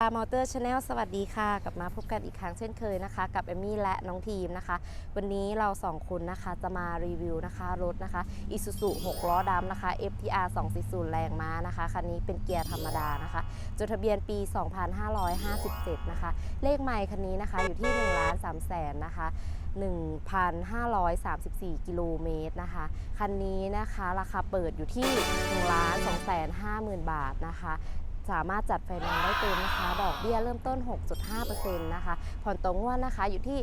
มอเตอร์ชาแนลสวัสดีค่ะ กลับมาพบกันอีกครั้งเช่นเคยนะคะ กับเอมมี่และน้องทีมนะคะ วันนี้เราสองคนนะคะจะมารีวิวนะคะรถนะคะ Isuzu 6 ล้อดำนะคะ FTR 240 แรงม้านะคะ คันนี้เป็นเกียร์ธรรมดานะคะ จดทะเบียนปี 2557 นะคะ เลขไมล์คันนี้นะคะอยู่ที่1ล้าน3แสนนะคะ1,534 กิโลเมตรนะคะ คันนี้นะคะ ราคาเปิดอยู่ที่1ล้าน2แสน50,000 บาทนะคะ สามารถจัดไฟแนนซ์ได้เต็มนะคะ ดอกเบี้ยเริ่มต้น 6.5%นะคะ ผ่อนต่องวดนะคะอยู่ที่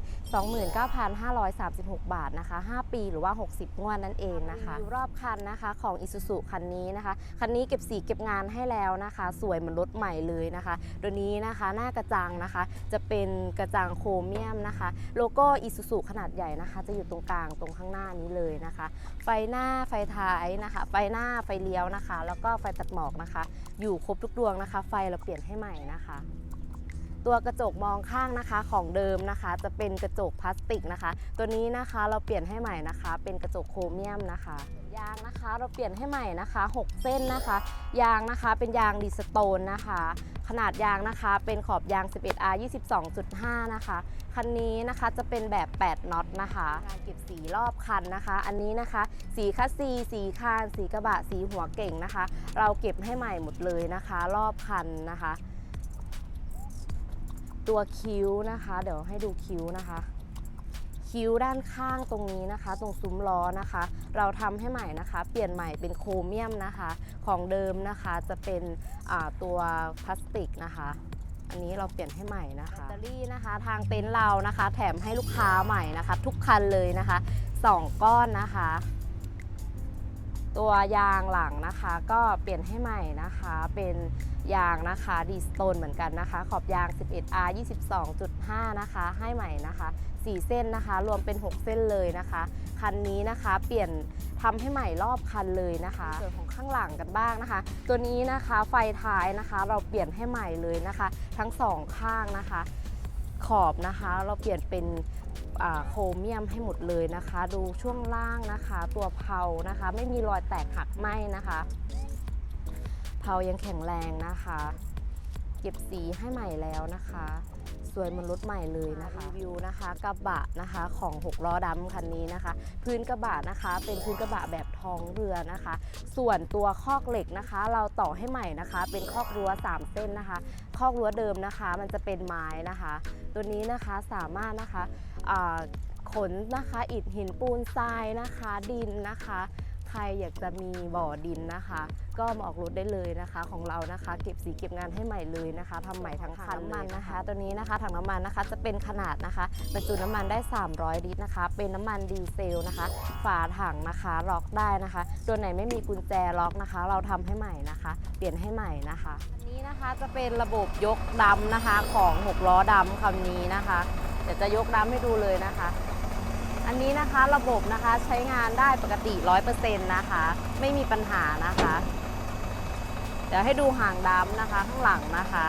29,536 บาทนะคะ 5 ปีหรือว่า 60 งวดนั่นเองนะคะรอบคันนะคะของ Isuzu คันนี้นะคะ คันนี้เก็บสีเก็บงานให้แล้วนะคะ สวยเหมือนรถใหม่เลยนะคะ ตัวนี้นะคะหน้ากระจังนะคะ จะเป็นกระจังโครเมียมนะคะ โลโก้ Isuzu ขนาดใหญ่นะคะ จะอยู่ตรงกลางตรงข้างหน้านี้เลยนะคะ ไฟหน้าไฟท้ายนะคะ ไฟหน้าไฟเลี้ยวนะคะ แล้วก็ไฟตัดหมอกนะคะ อยู่ครบทุกดวงนะคะ ไฟเราเปลี่ยนให้ใหม่นะคะ ตัวกระจกมองข้างนะคะของเดิมนะคะ จะเป็นกระจกพลาสติกนะคะ ตัวนี้นะคะเราเปลี่ยนให้ใหม่นะคะ เป็นกระจกโครเมียมนะคะ ยางนะคะ เราเปลี่ยนให้ใหม่นะคะ 6 เส้นนะคะ ยางนะคะเป็นยางดีสโตนนะคะ ขนาดยางนะคะเป็นขอบยาง 11R 22.5 นะคะ คันนี้นะคะจะเป็นแบบ 8น็อตนะคะการเก็บสีรอบคันนะคะ อันนี้นะคะ สีคัสซีสีคาน สีกระบะสีหัวเก่งนะคะ เราเก็บให้ใหม่หมดเลยนะคะ รอบคันนะคะ ตัวคิ้วนะคะ เดี๋ยวให้ดูคิ้วนะคะ คิ้วด้านข้างตรงนี้นะคะ ตรงซุ้มล้อนะคะ เราทำให้ใหม่นะคะ เปลี่ยนใหม่เป็นโครเมียมนะคะ ของเดิมนะคะจะเป็นตัวพลาสติกนะคะอันนี้เราเปลี่ยนให้ใหม่นะคะแบตเตอรี่นะคะ ทางเต็นท์เรานะคะ แถมให้ลูกค้าใหม่นะคะ ทุกคันเลยนะคะสองก้อนนะคะ ตัวยางหลังนะคะ ก็เปลี่ยนให้ใหม่นะคะ เป็นยางนะคะดีสโตนเหมือนกันนะคะ ขอบยาง 11R 22.5 นะคะ ให้ใหม่นะคะ 4 เส้นนะคะ รวมเป็น 6 เส้นเลยนะคะ คันนี้นะคะเปลี่ยนทำให้ใหม่รอบคันเลยนะคะส่วนของข้างหลังกันบ้างนะคะ ตัวนี้นะคะไฟท้ายนะคะ เราเปลี่ยนให้ใหม่เลยนะคะ ทั้งสองข้างนะคะ ขอบนะคะ เราเปลี่ยนเป็น โครเมียมให้หมดเลยนะคะ ดูช่วงล่างนะคะ ตัวเพานะคะ ไม่มีรอยแตกหักไหมนะคะ เพายังแข็งแรงนะคะ เก็บสีให้ใหม่แล้วนะคะ สวยเหมือนรถใหม่เลยนะคะรีวิวนะคะกระบะนะคะของ6ล้อดำคันนี้นะคะ พื้นกระบะนะคะ เป็นพื้นกระบะแบบท้องเรือนะคะ ส่วนตัวคอกเหล็กนะคะ เราต่อให้ใหม่นะคะ เป็นคอกรั้ว3เส้นนะคะ คอกรั้วเดิมนะคะ มันจะเป็นไม้นะคะ ตัวนี้นะคะสามารถนะคะขนนะคะอิฐหินปูนทรายนะคะ ดินนะคะ รอยากจะมีบ่อดินนะคะ ก็มาออกรถได้เลยนะคะของเรานะคะ เก็บสีเก็บงานให้ใหม่เลยนะคะทำใหม่ทั้งคันน้ำมันนะคะ ตัวนี้นะคะถังน้ำมันนะคะจะเป็นขนาดนะคะบรรจุน้ำมันได้ 300 ลิตรนะคะ เป็นน้ำมันดีเซลนะคะ ฝาถังนะคะล็อกได้นะคะ ตัวไหนไม่มีกุญแจล็อกนะคะ เราทำให้ใหม่นะคะ เปลี่ยนให้ใหม่นะคะอันนี้นะคะจะเป็นระบบยกดำนะคะของ 6 ล้อดำคำนี้นะคะเดี๋ยวจะยกดำให้ดูเลยนะคะ อันนี้นะคะระบบนะคะใช้งานได้ปกติ 100%นะคะ ไม่มีปัญหานะคะ เดี๋ยวให้ดูหางดำนะคะข้างหลังนะคะ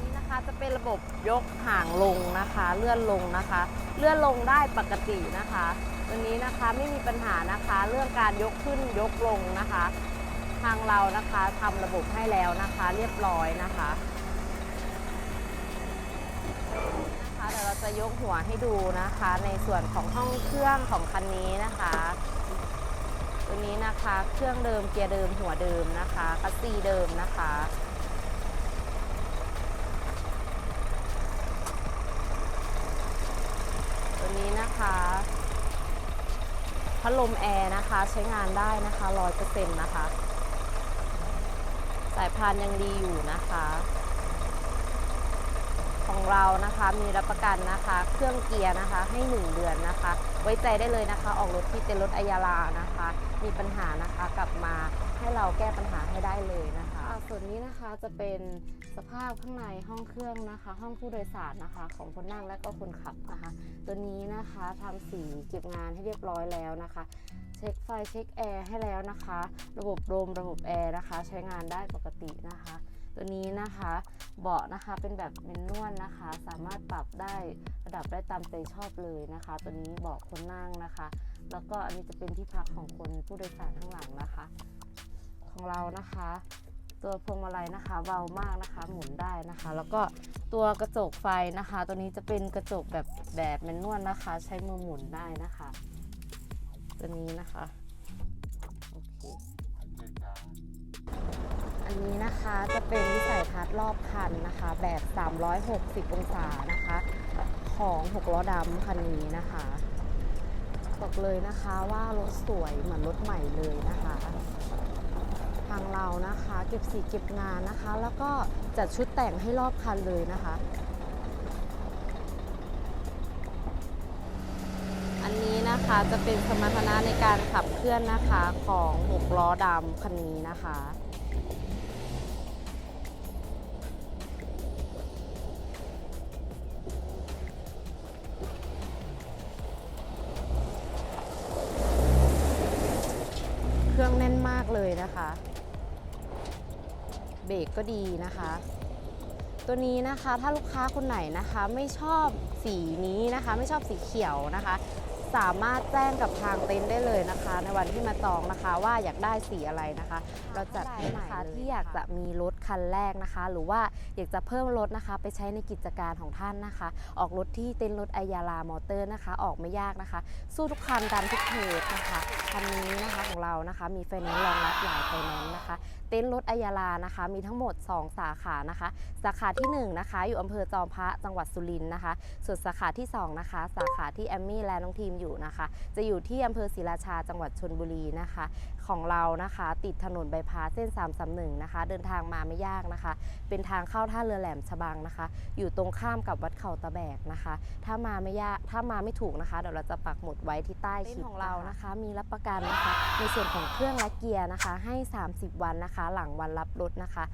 นี่นะคะจะเป็นระบบยกหางลงนะคะ เลื่อนลงนะคะ เลื่อนลงได้ปกตินะคะ ตัวนี้นะคะไม่มีปัญหานะคะเรื่องการยกขึ้นยกลงนะคะ ทางเรานะคะทำระบบให้แล้วนะคะ เรียบร้อยนะคะนะคะเดี๋ยวเราจะยกหัวให้ดูนะคะ ในส่วนของห้องเครื่องของคันนี้นะคะตัวนี้นะคะเครื่องเดิมเกียร์เดิมหัวเดิมนะคะคัสซีเดิมนะคะตัวนี้นะคะ พัดลมแอร์นะคะใช้งานได้นะคะร้อยเปอร์เซ็นต์นะคะ สายพานยังดีอยู่นะคะ ของเรานะคะมีรับประกันนะคะ เครื่องเกียร์นะคะให้ 1 เดือนนะคะ ไว้ใจได้เลยนะคะ ออกรถที่เต็นรถอัยยาลานะคะ มีปัญหานะคะกลับมา ให้เราแก้ปัญหาให้ได้เลยนะคะ ส่วนนี้นะคะจะเป็นสภาพข้างในห้องเครื่องนะคะ ห้องผู้โดยสารนะคะ ของคนนั่งและก็คนขับนะคะ ตัวนี้นะคะทำสีเก็บงานให้เรียบร้อยแล้วนะคะ เช็คไฟเช็คแอร์ให้แล้วนะคะ ระบบลมระบบแอร์นะคะ ใช้งานได้ปกตินะคะ ตัวนี้นะคะเบาะนะคะเป็นแบบเมนนวลนะคะ สามารถปรับได้ระดับได้ตามใจชอบเลยนะคะ ตัวนี้เบาะคนนั่งนะคะ แล้วก็อันนี้จะเป็นที่พักของคนผู้โดยสารข้างหลังนะคะ ของเรานะคะ ตัวพวงมาลัยนะคะเบามากนะคะ หมุนได้นะคะ แล้วก็ตัวกระจกไฟนะคะ ตัวนี้จะเป็นกระจกแบบแบบแมนนวลนะคะ ใช้มือหมุนได้นะคะ ตัวนี้นะคะโอเคอันนี้นะคะจะเป็นวิสัยทัศน์รอบคันนะคะ แบบ 360 องศานะคะ ของ6ล้อดำคันนี้นะคะ บอกเลยนะคะว่ารถสวยเหมือนรถใหม่เลยนะคะ ทางเรานะคะเก็บสีเก็บงานนะคะ แล้วก็จัดชุดแต่งให้รอบคันเลยนะคะ อันนี้นะคะจะเป็นสมรรถนะในการขับเคลื่อนนะคะของ6ล้อดำคันนี้นะคะ เครื่องแน่นมากเลยนะคะ เบรกก็ดีนะคะ ตัวนี้นะคะถ้าลูกค้าคนไหนนะคะไม่ชอบสีนี้นะคะ ไม่ชอบสีเขียวนะคะ สามารถแจ้งกับทางเต็นท์ได้เลยนะคะ ในวันที่มาจองนะคะว่าอยากได้สีอะไรนะคะ เราจัดให้นะคะที่อยากจะมีรถคันแรกนะคะ หรือว่าอยากจะเพิ่มรถนะคะ ไปใช้ในกิจการของท่านนะคะ ออกรถที่เต็นท์รถไอยารามอเตอร์นะคะ ออกไม่ยากนะคะ สู้ทุกคันดันทุกเพจนะคะ คันนี้นะคะของเรานะคะ มีไฟแนนซ์รองรับหลายไฟแนนซ์นะคะ เต็นท์รถอัยยาลานะคะ มีทั้งหมด 2 สาขานะคะ สาขาที่1นะคะอยู่อำเภอจอมพระจังหวัดสุรินทร์นะคะ ส่วนสาขาที่2นะคะ สาขาที่แอมมี่และน้องทีมอยู่นะคะ จะอยู่ที่อำเภอศรีราชาจังหวัดชนบุรีนะคะ ของเรานะคะ ติดถนนใบายพาสเส้น 331 นะคะ เดินทางมาไม่ยากนะคะ เป็นทางเข้าท่าเรือแหลมฉบังนะคะ อยู่ตรงข้ามกับวัดเขาตะแบกนะคะ ถ้ามาไม่ยากถ้ามาไม่ถูกนะคะเดี๋ยวเราจะปักหมุดไว้ที่ใต้คลิปของเรานะคะ มีรับประกันนะคะ ในส่วนของเครื่องและเกียร์นะคะ ให้ 30 วันนะคะหลังวันรับรถนะคะ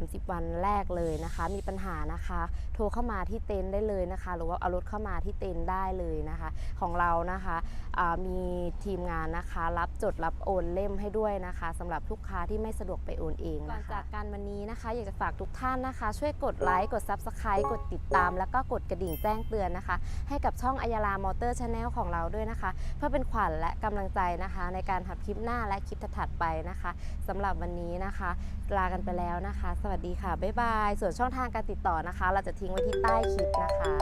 30 วันแรกเลยนะคะ มีปัญหานะคะ โทรเข้ามาที่เต็นท์ได้เลยนะคะ หรือว่าเอารถเข้ามาที่เต็นท์ได้เลยนะคะ ของเรานะคะมีทีมงานนะคะ รับจดรับโอนเล่มให้ด้วยนะคะสำหรับลูกค้าที่ไม่สะดวกไปโอนเองนะคะก่อนจากการวันนี้นะคะ อยากจะฝากทุกท่านนะคะ ช่วยกดไลค์กด Subscribe กดติดตาม แล้วก็กดกระดิ่งแจ้งเตือนนะคะ ให้กับช่องอัยารามอเตอร์ชาแนลของเราด้วยนะคะ เพื่อเป็นขวัญและกำลังใจนะคะ ในการทำคลิปหน้าและคลิปถัดไปนะคะสำหรับวันนี้นะคะ ลากันไปแล้วนะคะสวัสดีค่ะ บ๊ายบาย ส่วนช่องทางการติดต่อนะคะ เราจะทิ้งไว้ที่ใต้คลิปนะคะ